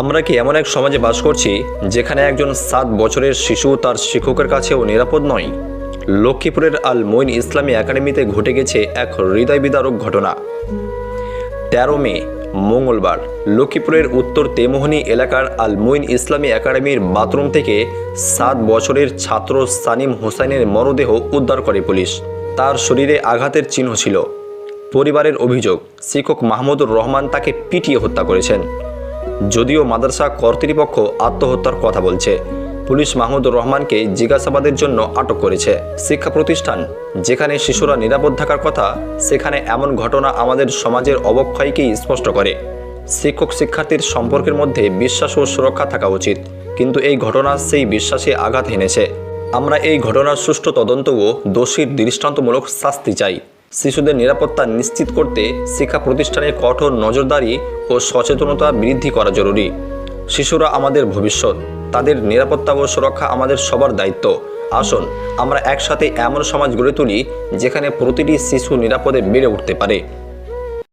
আমরা কি এমন এক সমাজে বাস করছি যেখানে একজন সাত বছরের শিশু তার শিক্ষকের কাছেও নিরাপদ নয়? লক্ষ্মীপুরের আল মঈন ইসলামী একাডেমিতে ঘটে গেছে এক হৃদয় বিদারক ঘটনা। তেরো মে, মঙ্গলবার, লক্ষ্মীপুরের উত্তর তেমোহনী এলাকার আল মঈন ইসলামী একাডেমির বাথরুম থেকে সাত বছরের ছাত্র সানিম হোসাইনের মরদেহ উদ্ধার করে পুলিশ। তার শরীরে আঘাতের চিহ্ন ছিল। পরিবারের অভিযোগ, শিক্ষক মাহমুদুর রহমান তাকে পিটিয়ে হত্যা করেছেন। যদিও মাদ্রাসা কর্তৃপক্ষ আত্মহত্যার কথা বলছে। পুলিশ মাহমুদুর রহমানকে জিজ্ঞাসাবাদের জন্য আটক করেছে। শিক্ষা প্রতিষ্ঠান, যেখানে শিশুরা নিরাপদ থাকার কথা, সেখানে এমন ঘটনা আমাদের সমাজের অবক্ষয়কেই স্পষ্ট করে। শিক্ষক শিক্ষার্থীর সম্পর্কের মধ্যে বিশ্বাস ও সুরক্ষা থাকা উচিত, কিন্তু এই ঘটনা সেই বিশ্বাসে আঘাত হেনেছে। আমরা এই ঘটনার সুষ্ঠু তদন্ত ও দোষীর দৃষ্টান্তমূলক শাস্তি চাই। শিশুদের নিরাপত্তা নিশ্চিত করতে শিক্ষা প্রতিষ্ঠানে কঠোর নজরদারি ও সচেতনতা বৃদ্ধি করা জরুরি। শিশুরা আমাদের ভবিষ্যৎ, তাদের নিরাপত্তা ও সুরক্ষা আমাদের সবার দায়িত্ব। আসুন, আমরা একসাথে এমন সমাজ গড়ে তুলি যেখানে প্রতিটি শিশু নিরাপদে বেড়ে উঠতে পারে।